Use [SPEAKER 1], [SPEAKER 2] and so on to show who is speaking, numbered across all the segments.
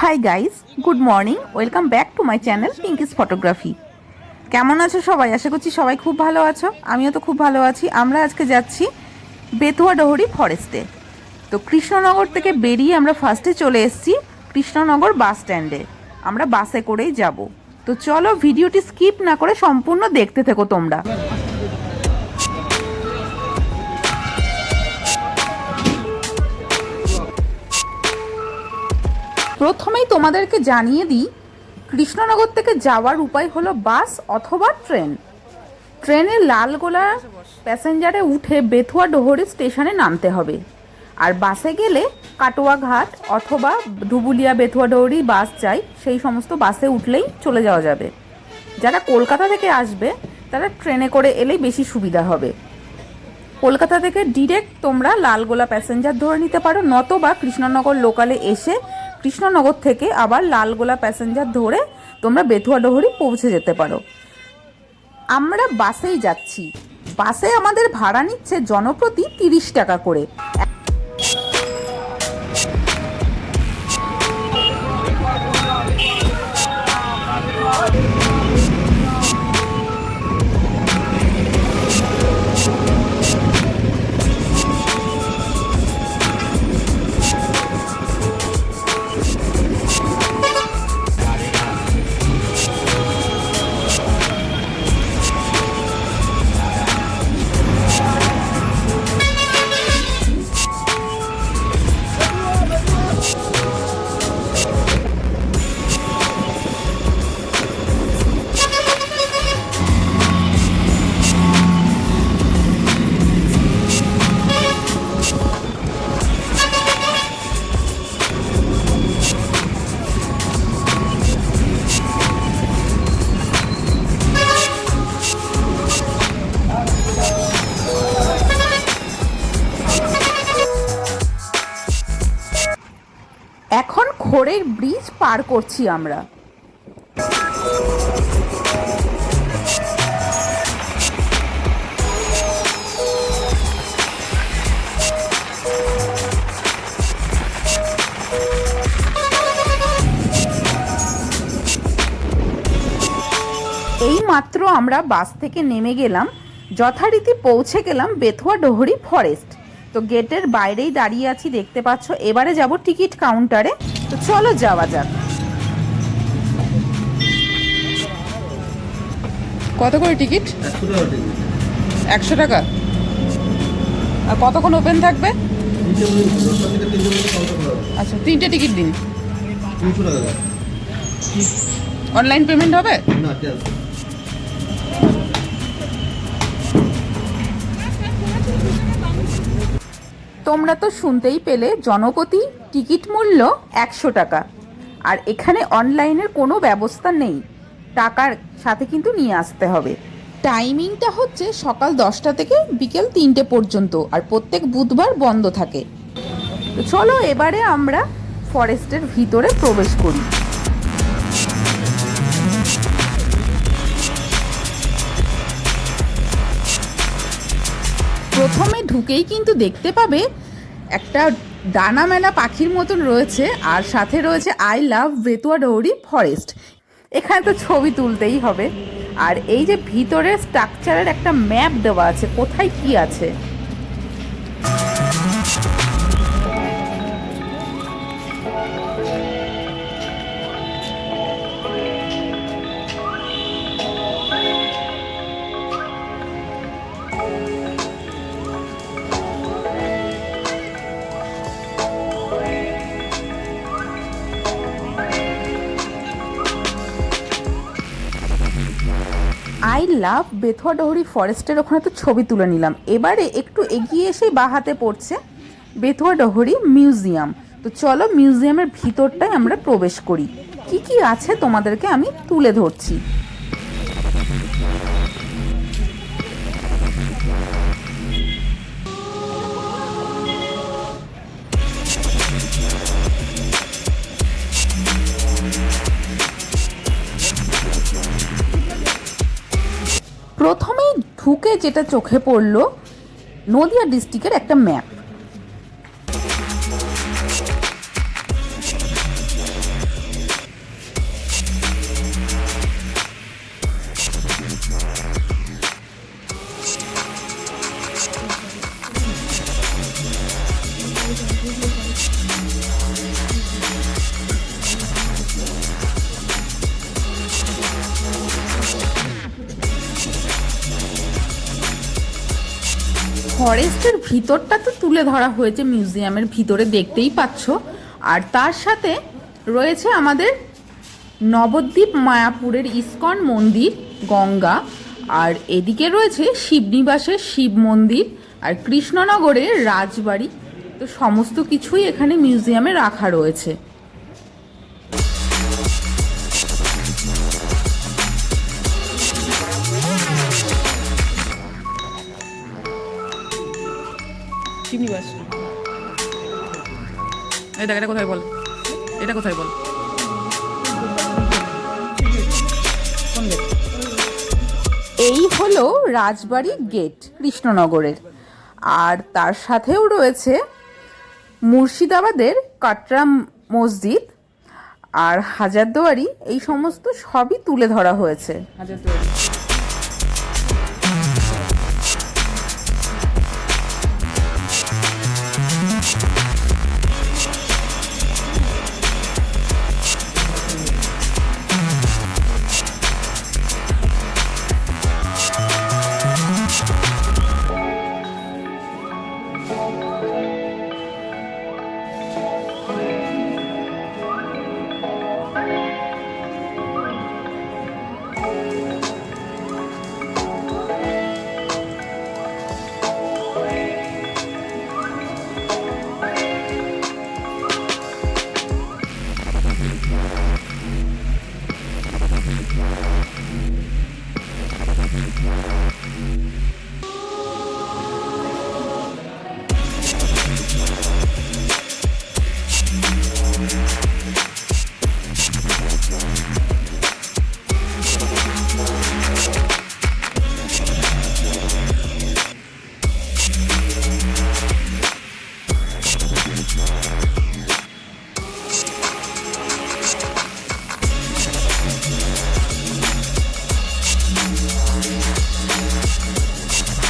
[SPEAKER 1] Hi guys good morning welcome back to my channel Pinky's photography কেমন আছো সবাই? আশা করছি সবাই খুব ভালো আছো। আমিও তো খুব ভালো আছি। আমরা আজকে যাচ্ছি বেতুয়া ডহরি ফরেস্টে তো কৃষ্ণনগর থেকে বেরিয়ে আমরা ফার্স্টে চলে এসেছি কৃষ্ণনগর বাস স্ট্যান্ডে আমরা বাসে করেই যাব। তো চলো ভিডিওটি স্কিপ না করে সম্পূর্ণ দেখতে থেকো তোমরা। প্রথমেই তোমাদেরকে জানিয়ে দিই, কৃষ্ণনগর থেকে যাওয়ার উপায় হলো বাস অথবা ট্রেন। ট্রেনে লালগোলা প্যাসেঞ্জারে উঠে বেথুয়া ডোহরি স্টেশনে নামতে হবে। আর বাসে গেলে কাটোয়া ঘাট অথবা ধুবুলিয়া বেথুয়া ডোহরি বাস চাই সেই সমস্ত বাসে উঠলেই চলে যাওয়া যাবে। যারা কলকাতা থেকে আসবে, তারা ট্রেনে করে এলেই বেশি সুবিধা হবে। কলকাতা থেকে ডিরেক্ট তোমরা লালগোলা প্যাসেঞ্জার ধরে নিতে পারো, নতবা কৃষ্ণনগর লোকালে এসে কৃষ্ণনগর থেকে আবার লালগোলা প্যাসেঞ্জার ধরে তোমরা বেথুয়া ডহরি পৌঁছে যেতে পারো। আমরা বাসেই যাচ্ছি। বাসে আমাদের ভাড়া নিচ্ছে জনপ্রতি তিরিশ টাকা করে। করছি আমরা। এই মাত্র আমরা বাস থেকে নেমে গেলাম, যথারীতি পৌঁছে গেলাম বেথুয়া ডোহরি ফরেস্ট। তো গেটের বাইরেই দাঁড়িয়ে আছি, দেখতে পাচ্ছ, এবারে যাব টিকিট কাউন্টারে। তো চলো যাওয়া যাক। কত করে টিকিট?
[SPEAKER 2] একশো টাকা।
[SPEAKER 1] আর কতক্ষণ ওপেন থাকবে? আচ্ছা তিনটে টিকিট দিন অনলাইন পেমেন্ট হবে? তোমরা তো শুনতেই পেলে, জনপতি টিকিট মূল্য একশো টাকা। আর এখানে অনলাইনের কোনো ব্যবস্থা নেই। টাকার সাথে কিন্তু নিয়ে আসতে হবে। টাইমিংটা হচ্ছে সকাল দশটা থেকে বিকেল তিনটে পর্যন্ত আর প্রত্যেক বুধবার বন্ধ থাকে। চলো এবারে আমরা ফরেস্টের ভিতরে প্রবেশ করি। প্রথমে ঢুকেই কিন্তু দেখতে পাবে একটা ডানা মেলা পাখির মতন রয়েছে আর সাথে রয়েছে I love Bethuadahari forest. এখানে তো ছবি তুলতেই হবে। আর এই যে ভিতরে স্ট্রাকচারের একটা ম্যাপ দেওয়া আছে, কোথায় কি আছে? বেথুয়া ডহরি ফরেস্টের ওখানে তো ছবি তুলে নিলাম। এবারে একটু এগিয়ে এসেই বা হাতে পড়ছে বেথুয়া ডহরি মিউজিয়াম। তো চলো মিউজিয়ামের ভিতরটায় আমরা প্রবেশ করি। কি কি আছে তোমাদেরকে আমি তুলে ধরছি? যেটা চোখে পড়ল নদিয়া ডিস্ট্রিক্টের একটা ম্যাপ ফরেস্টের ভিতরটা তো তুলে ধরা হয়েছে মিউজিয়ামের ভিতরে, দেখতেই পাচ্ছ। আর তার সাথে রয়েছে আমাদের নবদ্বীপ মায়াপুরের ইস্কন মন্দির, গঙ্গা। আর এদিকে রয়েছে শিবনিবাসের শিব মন্দির আর কৃষ্ণনগরের রাজবাড়ি। তো সমস্ত কিছুই এখানে মিউজিয়ামে রাখা রয়েছে।
[SPEAKER 3] শিবনিবাস এই দেখ এটা কোথায় বল? এটা কোথায় বল?
[SPEAKER 1] এই হলো রাজবাড়ি গেট কৃষ্ণনগরের। আর তার সাথেও রয়েছে মুর্শিদাবাদের কাটরা মসজিদ আর হাজারদুয়ারি এই সমস্ত সবই তুলে ধরা হয়েছে।
[SPEAKER 3] হাজার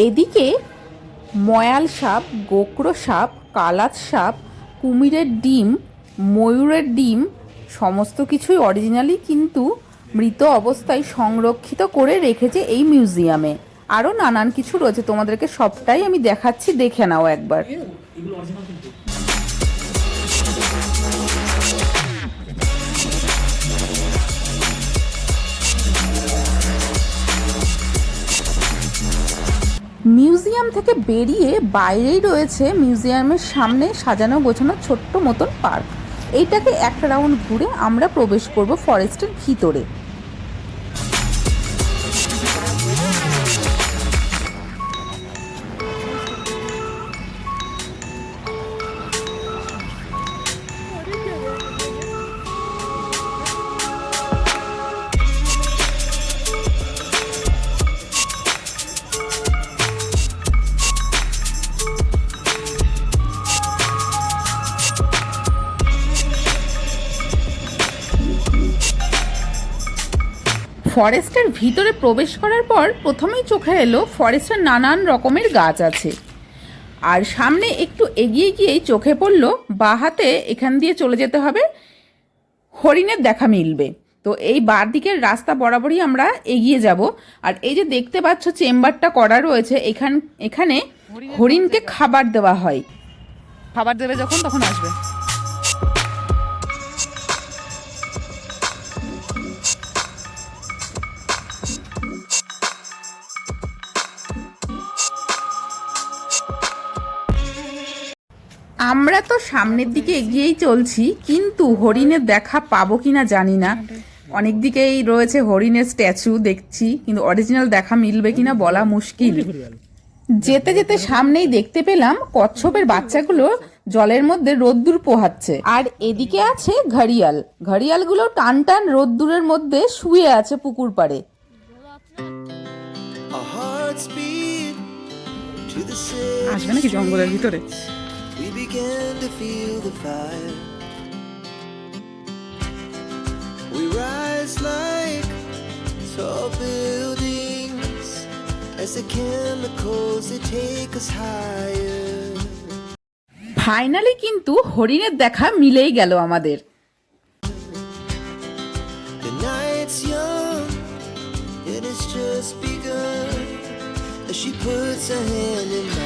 [SPEAKER 1] এদিকে ময়াল সাপ, গোকরো সাপ, কালাত সাপ, কুমিরের ডিম, ময়ূরের ডিম, সমস্ত কিছুই অরিজিনালি কিন্তু মৃত অবস্থায় সংরক্ষিত করে রেখেছে এই মিউজিয়ামে আরও নানান কিছু রয়েছে, তোমাদেরকে সবটাই আমি দেখাচ্ছি, দেখে নাও একবার। মিউজিয়াম থেকে বেরিয়ে বাইরেই রয়েছে মিউজিয়ামের সামনে সাজানো গোছানো ছোট্ট মতন পার্ক। এইটাকে একটা রাউন্ড ঘুরে আমরা প্রবেশ করব ফরেস্টের ভিতরে। ফরেস্টের ভিতরে প্রবেশ করার পর প্রথমেই চোখে এলো ফরেস্টের নানান রকমের গাছ আছে। আর সামনে একটু এগিয়ে গিয়েই চোখে পড়ল বাহাতে এখান দিয়ে চলে যেতে হবে হরিণের দেখা মিলবে। তো এই বার দিকের রাস্তা বরাবরই আমরা এগিয়ে যাব। আর এই যে দেখতে পাচ্ছ চেম্বারটা করা রয়েছে এখান এখানে হরিণকে খাবার দেওয়া হয়।
[SPEAKER 3] খাবার দেবে যখন তখন আসবে।
[SPEAKER 1] আমরা তো সামনের দিকে এগিয়েই চলছি কিন্তু হরিণের দেখা পাবো কিনা জানি না। অনেক দিকেই রয়েছে হরিণের স্ট্যাচু দেখছি কিন্তু অরিজিনাল দেখা মিলবে কিনা বলা মুশকিল। যেতে যেতে সামনেই দেখতে পেলাম কচ্ছপের বাচ্চাগুলো জলের মধ্যে রোদ্দুর পোহাচ্ছে। আর এদিকে আছে ঘড়িয়াল। ঘড়িয়ালগুলো টান টান রোদ্দুরের মধ্যে শুয়ে আছে পুকুর পাড়ে।
[SPEAKER 3] আসবে নাকি জঙ্গলের ভিতরে?
[SPEAKER 4] began to feel the fire. We rise like tall buildings as the chemicals they take us higher.
[SPEAKER 1] Finally কিন্তু হরিণের দেখা মিলেই গেল আমাদের
[SPEAKER 4] The night's young and it's just begun as she puts her hand in mine.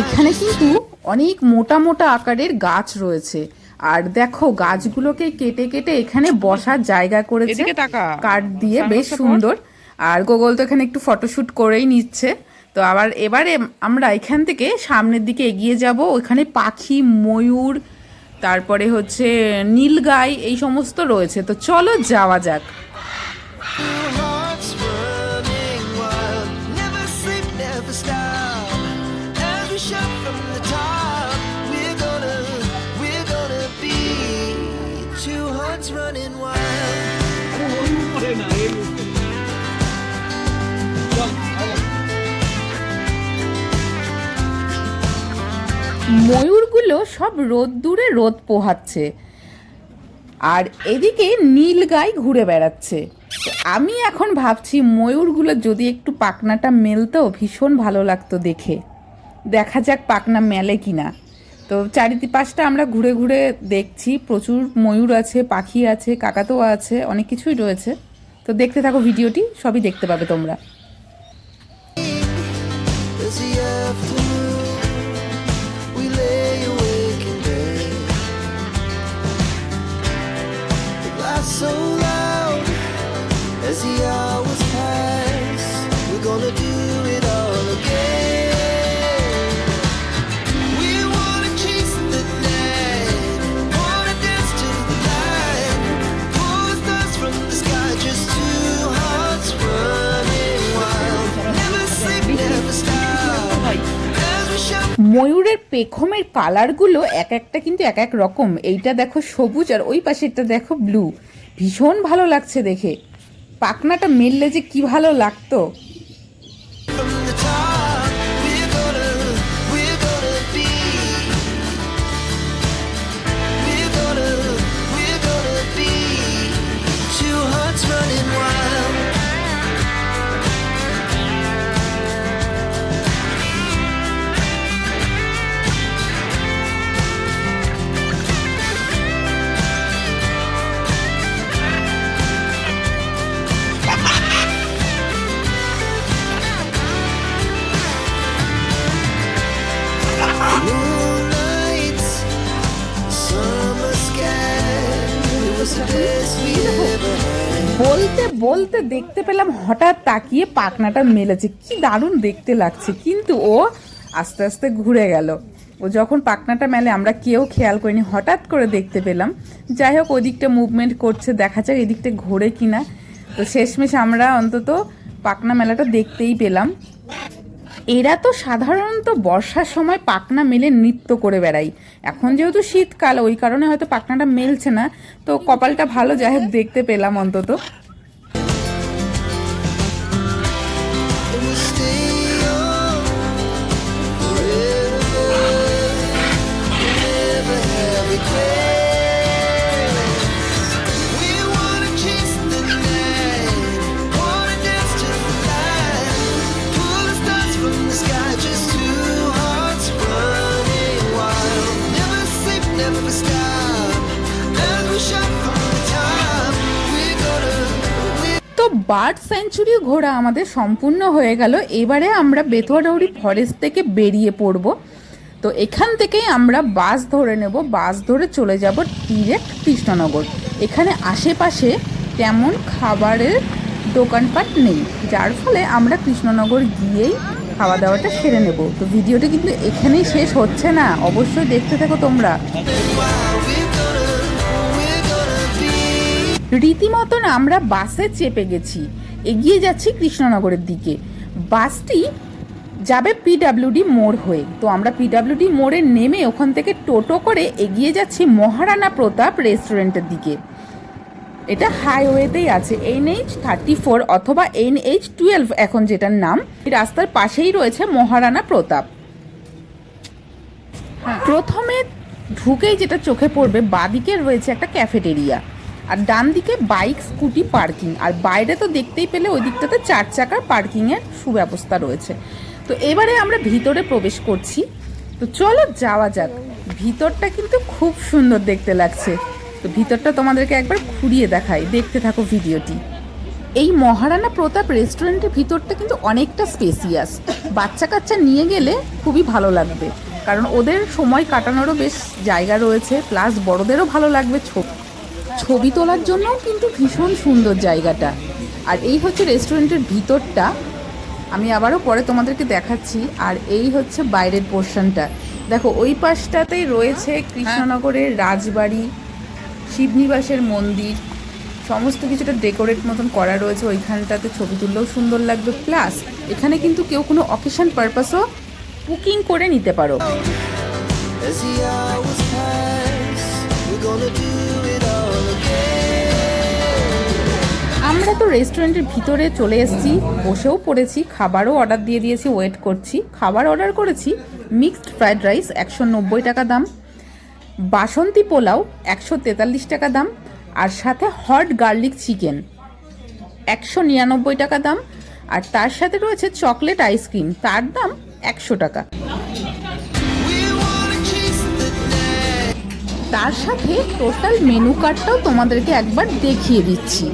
[SPEAKER 1] এখানে কিন্তু অনেক মোটা মোটা আকারের গাছ রয়েছে। আর দেখো গাছগুলোকে কেটে কেটে এখানে বসার জায়গা করেছে। কাঠ দিয়ে বেশ সুন্দর। আর গোগল তো এখানে একটু ফটোশুট করেই নিচ্ছে। তো আবার এবারে আমরা এখান থেকে সামনের দিকে এগিয়ে যাব। ওখানে পাখি ময়ূর তারপরে হচ্ছে নীলগাই এই সমস্ত রয়েছে। তো চলো যাওয়া যাক। ময়ূরগুলো সব রোদ দূরে রোদ পোহাচ্ছে। আর এদিকে নীল গাই ঘুরে বেড়াচ্ছে। আমি এখন ভাবছি ময়ূরগুলো যদি একটু পাকনাটা মেলতো, ভীষণ ভালো লাগতো দেখে। দেখা যাক পাকনা মেলে কি না তো চারিপাশটা আমরা ঘুরে ঘুরে দেখছি, প্রচুর ময়ূর আছে, পাখি আছে কাকাতো আছে, অনেক কিছুই রয়েছে। তো দেখতে থাকো ভিডিওটি, সবই দেখতে পাবে তোমরা। ময়ূরের পেখমের কালারগুলো এক একটা কিন্তু এক এক রকম। এইটা দেখো সবুজ আর ওই পাশেরটা দেখো ব্লু ভীষণ ভালো লাগছে দেখে। পাখনাটা মেললে যে কি ভালো লাগতো। বলতে দেখতে পেলাম হঠাৎ তাকিয়ে পাখনাটা মেলেছে। কি দারুণ দেখতে লাগছে। কিন্তু ও আস্তে আস্তে ঘুরে গেল। ও যখন পাখনাটা মেলে, আমরা কেউ খেয়াল করিনি, হঠাৎ করে দেখতে পেলাম। যাই হোক, ওদিকটা মুভমেন্ট করছে, দেখা যাক এদিকটা ঘোরে কিনা। তো শেষমেশ আমরা অন্তত পাখনা মেলাটা দেখতেই পেলাম। এরা তো সাধারণত বর্ষার সময় পাখনা মেলে নৃত্য করে বেড়াই এখন যেহেতু শীতকাল, ওই কারণে হয়তো পাখনাটা মেলছে না। তো কপালটা ভালো, যাই হোক, দেখতে পেলাম অন্তত। বার্ড সেঞ্চুরি ঘোরা আমাদের সম্পূর্ণ হয়ে গেল। এবারে আমরা বেতুয়াডাউরি ফরেস্ট থেকে বেরিয়ে পড়ব। তো এখান থেকেই আমরা বাস ধরে নেব। বাস ধরে চলে যাব ডিরেক্ট কৃষ্ণনগর। এখানে আশেপাশে তেমন খাবারের দোকানপাট নেই। যার ফলে আমরা কৃষ্ণনগর গিয়েই খাওয়া দাওয়াটা সেরে নেব। তো ভিডিওটা কিন্তু এখানেই শেষ হচ্ছে না। অবশ্যই দেখতে থাকো তোমরা। রীতিমতন আমরা বাসে চেপে গেছি। এগিয়ে যাচ্ছি কৃষ্ণনগরের দিকে। বাসটি যাবে পিডাব্লিউডি মোড় হয়ে। তো আমরা পিডাব্লিউডি মোড়ে নেমে ওখান থেকে টোটো করে এগিয়ে যাচ্ছি মহারানা প্রতাপ রেস্টুরেন্টের দিকে। এটা হাইওয়েতেই আছে। এনএইচ থার্টি ফোর অথবা এনএইচ টুয়েলভ এখন যেটার নাম। রাস্তার পাশেই রয়েছে মহারানা প্রতাপ। প্রথমে ঢুকেই যেটা চোখে পড়বে, বাদিকে রয়েছে একটা ক্যাফেটেরিয়া। আর ডান দিকে বাইক, স্কুটি, পার্কিং। আর বাইরে তো দেখতেই পেলে ওই দিকটাতে চার চাকার পার্কিংয়ের সুব্যবস্থা রয়েছে। তো এবারে আমরা ভিতরে প্রবেশ করছি। তো চলো যাওয়া যাক। ভিতরটা কিন্তু খুব সুন্দর দেখতে লাগছে। তো ভিতরটা তোমাদেরকে একবার ঘুরিয়ে দেখাই। দেখতে থাকো ভিডিওটি। এই মহারানা প্রতাপ রেস্টুরেন্টের ভিতরটা কিন্তু অনেকটা স্পেসিয়াস। বাচ্চা কাচ্চা নিয়ে গেলে খুবই ভালো লাগবে। কারণ ওদের সময় কাটানোরও বেশ জায়গা রয়েছে, প্লাস বড়দেরও ভালো লাগবে ছবি ছবি তোলার জন্যও কিন্তু ভীষণ সুন্দর জায়গাটা। আর এই হচ্ছে রেস্টুরেন্টের ভিতরটা। আমি আবারও পরে তোমাদেরকে দেখাচ্ছি। আর এই হচ্ছে বাইরের পোর্শনটা দেখো ওই পাশটাতেই রয়েছে কৃষ্ণনগরের রাজবাড়ি শিবনিবাসের মন্দির। সমস্ত কিছুটা ডেকোরেট মতন করা রয়েছে। ওইখানটাতে ছবি তুললেও সুন্দর লাগবে। প্লাস এখানে কিন্তু কেউ কোনো অকেশন পারপাসও বুকিং করে নিতে পারো। আমরা তো রেস্টুরেন্টের ভিতরে চলে এসেছি, বসেও পড়েছি, খাবারও অর্ডার দিয়ে দিয়েছি ওয়েট করছি খাবার অর্ডার করেছি মিক্সড ফ্রাইড রাইস একশো নব্বই টাকা দাম, বাসন্তী পোলাও একশো তেতাল্লিশ টাকা দাম, আর সাথে হট গার্লিক চিকেন একশো নিরানব্বই টাকা দাম, আর তার সাথে রয়েছে চকলেট আইসক্রিম তার দাম একশো টাকা. তার সাথে টোটাল মেনু কার্ডটাও তোমাদেরকে একবার দেখিয়ে দিচ্ছি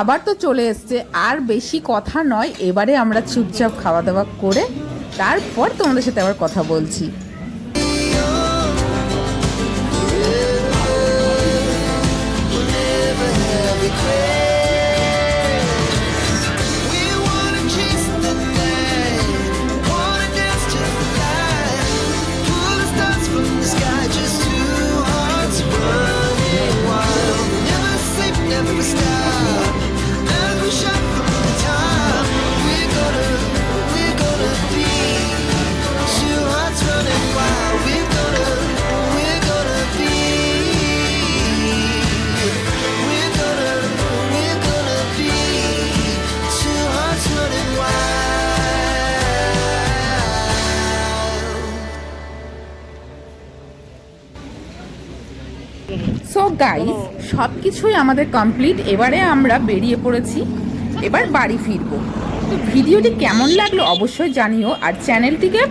[SPEAKER 1] খাবার তো চলে এসছে, আর বেশি কথা নয়। এবারে আমরা চুপচাপ খাওয়া দাওয়া করে তারপর তোমাদের সাথে আবার কথা বলছি। সো গাইস সব কিছুই আমাদের কমপ্লিট এবারে আমরা বেরিয়ে পড়েছি। এবার বাড়ি ফিরবো। তো ভিডিওটি কেমন লাগল অবশ্যই জানিও, আর চ্যানেলটিকে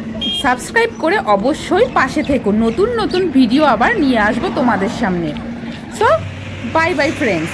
[SPEAKER 1] সাবস্ক্রাইব করে অবশ্যই পাশে থেকো। নতুন নতুন ভিডিও আবার নিয়ে আসব তোমাদের সামনে। So bye bye friends